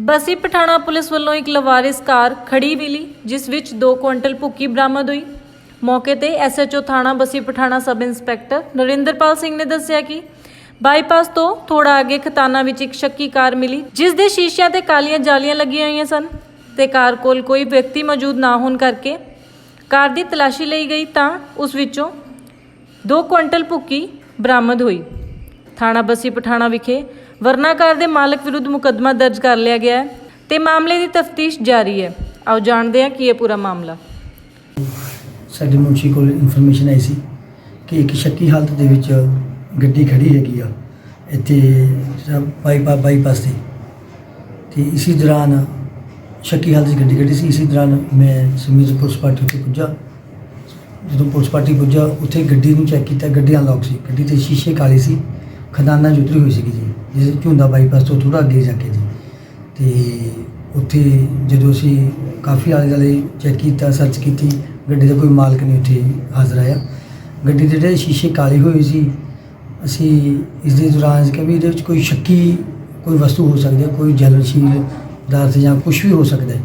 Bassi Pathana police ਵੱਲੋਂ ਇੱਕ ਲਵਾਰਿਸ ਕਾਰ ਖੜੀ ਮਿਲੀ, ਜਿਸ ਵਿੱਚ 2 ਕੁਇੰਟਲ ਭੁੱਕੀ ਬਰਾਮਦ ਹੋਈ। ਮੌਕੇ ਤੇ ਐਸਐਚਓ ਥਾਣਾ ਬਸੀ ਪਠਾਣਾ ਸਬ ਇੰਸਪੈਕਟਰ ਨਰਿੰਦਰਪਾਲ ਸਿੰਘ ਨੇ ਦੱਸਿਆ ਕਿ ਬਾਈਪਾਸ ਤੋਂ ਥੋੜਾ ਅੱਗੇ ਖਤਾਨਾ ਵਿੱਚ ਇੱਕ ਸ਼ੱਕੀ ਕਾਰ ਮਿਲੀ, ਜਿਸ ਦੇ ਸ਼ੀਸ਼ਿਆਂ ਤੇ ਕਾਲੀਆਂ ਜਾਲੀਆਂ ਲੱਗੀਆਂ ਹੋਈਆਂ ਸਨ ਤੇ ਕਾਰ ਕੋਲ ਕੋਈ ਵਿਅਕਤੀ ਮੌਜੂਦ ਨਾ ਹੋਣ ਕਰਕੇ ਕਾਰ ਦੀ ਤਲਾਸ਼ੀ ਲਈ ਗਈ ਤਾਂ ਉਸ ਵਿੱਚੋਂ 2 ਕੁਇੰਟਲ ਭੁੱਕੀ ਬਰਾਮਦ ਹੋਈ। ਥਾਣਾ ਬਸੀ ਪਠਾਣਾ ਵਿਖੇ ਵਰਨਾਕਾਰ ਦੇ ਮਾਲਕ ਵਿਰੁੱਧ ਮੁਕੱਦਮਾ ਦਰਜ ਕਰ ਲਿਆ ਗਿਆ ਹੈ ਤੇ ਮਾਮਲੇ ਦੀ ਤਫਤੀਸ਼ ਜਾਰੀ ਹੈ। ਆਓ ਜਾਣਦੇ ਹਾਂ ਕੀ ਹੈ ਪੂਰਾ ਮਾਮਲਾ। ਸਾਡੇ ਮੁਨਸ਼ੀ ਕੋਲ ਇਨਫੋਰਮੇਸ਼ਨ ਆਈ ਸੀ ਕਿ ਇੱਕ ਸ਼ੱਕੀ ਹਾਲਤ ਦੇ ਵਿੱਚ ਗੱਡੀ ਖੜੀ ਹੈਗੀ ਆ, ਇੱਥੇ ਬਾਈਪਾਸ ਬਾਈਪਾਸ ਤੇ। ਤੇ ਇਸੇ ਦੌਰਾਨ ਸ਼ੱਕੀ ਹਾਲਤ 'ਚ ਗੱਡੀ ਖੜੀ ਸੀ, ਇਸੇ ਦੌਰਾਨ ਮੈਂ ਸਮੀਰ ਪੁਲਿਸ ਪਾਰਟੀ ਤੇ ਪੁੱਜਾ। ਜਦੋਂ ਪੁਲਿਸ ਪਾਰਟੀ ਪੁੱਜਾ, ਉੱਥੇ ਗੱਡੀ ਨੂੰ ਚੈੱਕ ਕੀਤਾ, ਗੱਡੀ ਅਨਲੌਕ ਸੀ। ਗੱਡੀ ਤੇ ਸ਼ੀਸ਼ੇ ਕਾਲੇ ਸੀ, ਖਦਾਨਾ ਜੁਤਰੀ ਹੋਈ ਸੀਗੀ ਜੀ। ਜਿਸ ਝੁੰਦਾ ਬਾਈਪਾਸ ਤੋਂ ਥੋੜਾ ਅੱਗੇ ਜਾ ਕੇ ਜੀ। ਤੇ ਉੱਥੇ ਜਦੋਂ ਅਸੀਂ ਕਾਫੀ ਆਲੇ ਦੁਆਲੇ ਚੈੱਕ ਕੀਤਾ ਸਰਚ ਕੀਤੀ, ਗੱਡੀ ਦਾ ਕੋਈ ਮਾਲਕ ਨਹੀਂ ਉੱਥੇ ਹਾਜ਼ਰ ਆਇਆ। ਗੱਡੀ ਦੇ ਜਿਹੜੇ ਸ਼ੀਸ਼ੇ ਕਾਲੇ ਹੋਏ ਸੀ, ਅਸੀਂ ਇਸ ਦੇ ਦੌਰਾਨ ਕਿ ਵੀ ਇਹਦੇ ਵਿੱਚ ਕੋਈ ਸ਼ੱਕੀ ਕੋਈ ਵਸਤੂ ਹੋ ਸਕਦੀ ਹੈ, ਕੋਈ ਜਲਨਸ਼ੀਲ ਪਦਾਰਥ ਜਾਂ ਕੁਝ ਵੀ ਹੋ ਸਕਦਾ ਹੈ।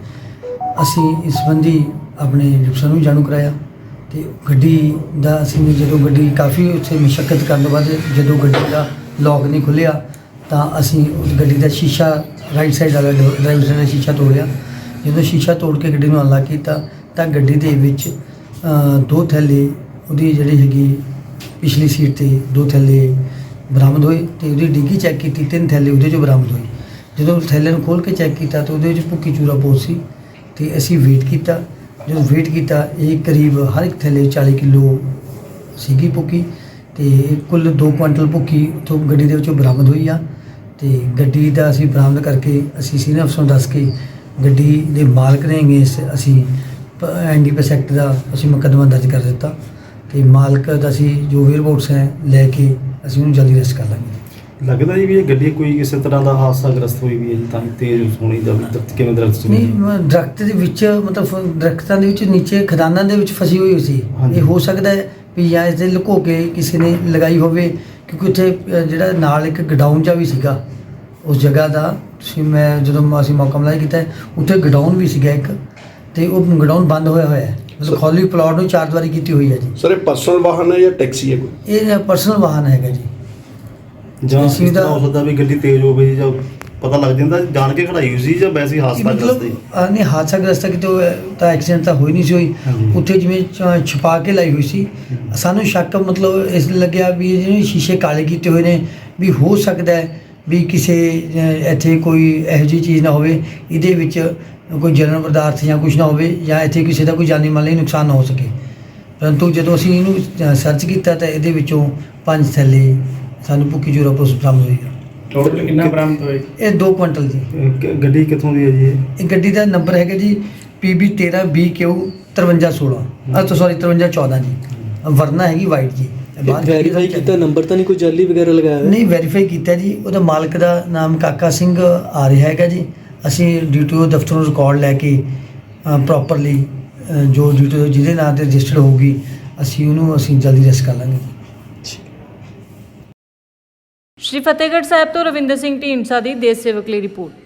ਅਸੀਂ ਇਸ ਸੰਬੰਧੀ ਆਪਣੇ ਡਿਪਸਨ ਨੂੰ ਜਾਣੂ ਕਰਾਇਆ ਤੇ ਗੱਡੀ ਦਾ ਅਸੀਂ ਜਦੋਂ ਗੱਡੀ ਕਾਫੀ ਉੱਥੇ ਮੁਸ਼ੱਕਤ ਕਰਨ ਤੋਂ ਬਾਅਦ ਜਦੋਂ ਗੱਡੀ ਦਾ ਲੌਕ ਨਹੀਂ ਖੁੱਲਿਆ ਤਾਂ ਅਸੀਂ ਉਸ ਗੱਡੀ ਦਾ ਸ਼ੀਸ਼ਾ ਰਾਈਟ ਸਾਈਡ ਵਾਲਾ ਡਰਾਈਵਰ ਸਾਈਡ ਦਾ ਸ਼ੀਸ਼ਾ ਤੋੜਿਆ। ਜਦੋਂ ਸ਼ੀਸ਼ਾ ਤੋੜ ਕੇ ਗੱਡੀ ਨੂੰ ਅਨਲਾਕ ਕੀਤਾ, ਤਾਂ ਗੱਡੀ ਦੇ ਵਿੱਚ ਦੋ ਥੈਲੇ ਉਹਦੀ ਜਿਹੜੀ ਹੈਗੀ ਪਿਛਲੀ ਸੀਟ ਤੇ ਦੋ ਥੈਲੇ ਬਰਾਮਦ ਹੋਏ ਤੇ ਉਹਦੀ ਡਿੱਗੀ ਚੈੱਕ ਕੀਤੀ, ਤਿੰਨ ਥੈਲੇ ਉਹਦੇ ਚੋਂ ਬਰਾਮਦ ਹੋਏ। ਜਦੋਂ ਥੈਲੇ ਨੂੰ ਖੋਲ ਕੇ ਚੈੱਕ ਕੀਤਾ ਤਾਂ ਉਹਦੇ ਵਿੱਚ ਭੁੱਕੀ ਚੂਰਾ ਪੋਸ ਸੀ ਤੇ ਅਸੀਂ ਵੇਟ ਕੀਤਾ। ਜਦੋਂ ਵੇਟ ਕੀਤਾ, ਇਹ ਕਰੀਬ ਹਰ ਇੱਕ ਥੈਲੇ 40 ਕਿਲੋ ਸੀਗੀ ਭੁੱਕੀ। ਤੇ ਕੁੱਲ 2 ਕੁਇੰਟਲ ਭੁੱਕੀ ਉੱਥੋਂ ਗੱਡੀ ਦੇ ਵਿੱਚੋਂ ਬਰਾਮਦ ਹੋਈ ਆ। ਤੇ ਗੱਡੀ ਦਾ ਅਸੀਂ ਬਰਾਮਦ ਕਰਕੇ ਅਸੀਂ ਸੀਨੀਅਰ ਅਫਸਰ ਨੂੰ ਦੱਸ ਕੇ ਗੱਡੀ ਦੇ ਮਾਲਕ ਨੇ ਅਗੇਂਸਟ ਅਸੀਂ ਐਨਡੀਪੀ ਸੈਕਟ ਦਾ ਅਸੀਂ ਮੁਕੱਦਮਾ ਦਰਜ ਕਰ ਦਿੱਤਾ। ਤੇ ਮਾਲਕ ਦਾ ਅਸੀਂ ਜੋ ਵੀ ਰਿਪੋਰਟਸ ਹੈ ਲੈ ਕੇ ਅਸੀਂ ਉਹਨੂੰ ਜਲਦੀ ਅਰੈਸਟ ਕਰ ਲਾਂਗੇ। ਲੱਗਦਾ ਜੀ ਵੀ ਇਹ ਗੱਡੀ ਕੋਈ ਕਿਸੇ ਤਰ੍ਹਾਂ ਦਾ ਹਾਦਸਾ ਗ੍ਰਸਤ ਹੋਈ ਵੀ ਹੈ ਜੀ ਤਾਂ ਹੀ ਤੇਜ਼ ਹੋਣੀ ਦਾ ਵੀ ਦਰਖਤ ਕਿਵੇਂ ਦਰਖਤ ਚ ਨਹੀਂ ਦਰਖਤ ਦੇ ਵਿੱਚ ਮਤਲਬ ਦਰਖਤਾਂ ਦੇ ਵਿੱਚ ਨੀਚੇ ਖਦਾਨਾਂ ਦੇ ਵਿੱਚ ਫਸੀ ਹੋਈ ਸੀ। ਇਹ ਹੋ ਸਕਦਾ ਹੈ ਵੀ ਜਾਂ ਇਸ ਦੇ ਲੁਕੋ ਕੇ ਕਿਸੇ ਨੇ ਲਗਾਈ ਹੋਵੇ ਕਿਉਂਕਿ ਉੱਥੇ ਜਿਹੜਾ ਨਾਲ ਇੱਕ ਗਡਾਊਨ ਜਿਹਾ ਵੀ ਸੀਗਾ ਉਸ ਜਗ੍ਹਾ ਦਾ ਤੁਸੀਂ ਮੈਂ ਜਦੋਂ ਮ- ਅਸੀਂ ਮੌਕਾ ਮਿਲਾਇਆ ਕੀਤਾ ਉੱਥੇ ਗਡਾਊਨ ਵੀ ਸੀਗਾ ਇੱਕ ਤੇ ਉਹ ਗਡਾਊਨ ਬੰਦ ਹੋਇਆ ਹੋਇਆ ਹੈ। ਮਤਲਬ ਖਾਲੀ ਪਲਾਟ ਨੂੰ ਚਾਰ ਦੀਵਾਰੀ ਕੀਤੀ ਹੋਈ ਹੈ ਜੀ। ਸਰ ਇਹ ਪਰਸਨਲ ਵਾਹਨ ਹੈ ਜਾਂ ਟੈਕਸੀ ਹੈ ਕੋਈ? ਇਹ ਪਰਸਨਲ ਵਾਹਨ ਹੈਗਾ ਜੀ। ਜਾਂ ਤਾਂ- ਹੋ ਸਕਦਾ ਵੀ ਗੱਡੀ ਤੇਜ਼ ਹੋਵੇ ਜੀ ਜਾਂ ਪਤਾ ਲੱਗ ਜਾਂਦਾ ਜਾਣ ਕੇ ਖੜਾਈ ਹੋਈ ਸੀ ਜਾਂ ਵੈਸੇ ਹੀ ਇਹ ਹਾਦਸਾ ਮਤਲਬ ਅ, ਨਹੀਂ ਹਾਦਸਾ ਗ੍ਰਸਤ ਕਿਤੇ ਹੋਇਆ ਤਾਂ ਐਕਸੀਡੈਂਟ ਤਾਂ ਹੋਈ ਨਹੀਂ ਸੀ ਹੋਈ। ਹਾਂਜੀ। ਉੱਥੇ ਜਿਵੇਂ ਚ- ਛੁਪਾ ਕੇ ਲਾਈ ਹੋਈ ਸੀ। ਸਾਨੂੰ ਸ਼ੱਕ ਮਤਲਬ ਇਸ ਲਈ ਲੱਗਿਆ ਵੀ ਇਹ ਜਿਹੜੇ ਸ਼ੀਸ਼ੇ ਕਾਲੇ ਕੀਤੇ ਹੋਏ ਨੇ ਵੀ ਹੋ ਸਕਦਾ ਹੈ ਵੀ ਕਿਸੇ ਇੱਥੇ ਕੋਈ ਇਹੋ ਜਿਹੀ ਚੀਜ਼ ਨਾ ਹੋਵੇ ਇਹਦੇ ਵਿੱਚ ਕੋਈ ਜਲਨ ਪਦਾਰਥ ਜਾਂ ਕੁਝ ਨਾ ਹੋਵੇ ਜਾਂ ਇੱਥੇ ਕਿਸੇ ਦਾ ਕੋਈ ਜਾਨੀ ਮਾਲੀ ਨੁਕਸਾਨ ਨਾ ਹੋ ਸਕੇ। ਪਰੰਤੂ ਜਦੋਂ ਅਸੀਂ ਇਹਨੂੰ ਸਰਚ ਕੀਤਾ ਤਾਂ ਇਹਦੇ ਵਿੱਚੋਂ ਪੰਜ ਥੈਲੇ ਸਾਨੂੰ ਭੁੱਕੀ ਜੂਰਾਪੋਸ ਬਰਾਮਦ ਹੋਈ। ਟੋਟਲ ਕਿੰਨਾ ਬਰਾਮਦ ਹੋਏ ਇਹ 2 ਕੁਇੰਟਲ ਜੀ। ਗੱਡੀ ਕਿੱਥੋਂ ਦੀ ਹੈ ਜੀ ਇਹ? ਇਹ ਗੱਡੀ ਦਾ ਨੰਬਰ ਹੈਗਾ ਜੀ PB 13 BQ 5316 ਅਹ ਤੋਂ ਸੌਰੀ 5314 ਜੀ। ਵਰਨਾ ਹੈਗੀ ਵਾਈਟ ਜੀ। ਵੈਰੀਫਾਈ ਕੀਤਾ ਨੰਬਰ ਤਾਂ ਨਹੀਂ ਕੋਈ ਜਾਲੀ ਵਗੈਰਾ ਲਗਾਇਆ ਹੋਇਆ? ਨਹੀਂ ਵੈਰੀਫਾਈ ਕੀਤਾ ਜੀ। ਉਹਦਾ ਮਾਲਕ ਦਾ ਨਾਮ ਕਾਕਾ ਸਿੰਘ ਆ ਰਿਹਾ ਹੈਗਾ ਜੀ। ਅਸੀਂ ਡਿਊਟੀ ਦਫ਼ਤਰ ਨੂੰ ਰਿਕਾਰਡ ਲੈ ਕੇ ਪ੍ਰੋਪਰਲੀ ਜੋ ਡਿਊਟੀ ਜਿਹਦੇ ਨਾਂ ਤੇ ਰਜਿਸਟਰਡ ਹੋਊਗੀ ਅਸੀਂ ਉਹਨੂੰ ਅਸੀਂ ਜਲਦੀ ਅਰੈਸਟ ਕਰ ਲਾਂਗੇ। ਸ਼੍ਰੀ ਫਤਿਹਗੜ੍ਹ ਸਾਹਿਬ ਤੋਂ ਰਵਿੰਦਰ ਸਿੰਘ ਢੀਂਡਸਾ ਦੀ ਦੇਸ਼ ਸੇਵਕ ਲਈ ਰਿਪੋਰਟ।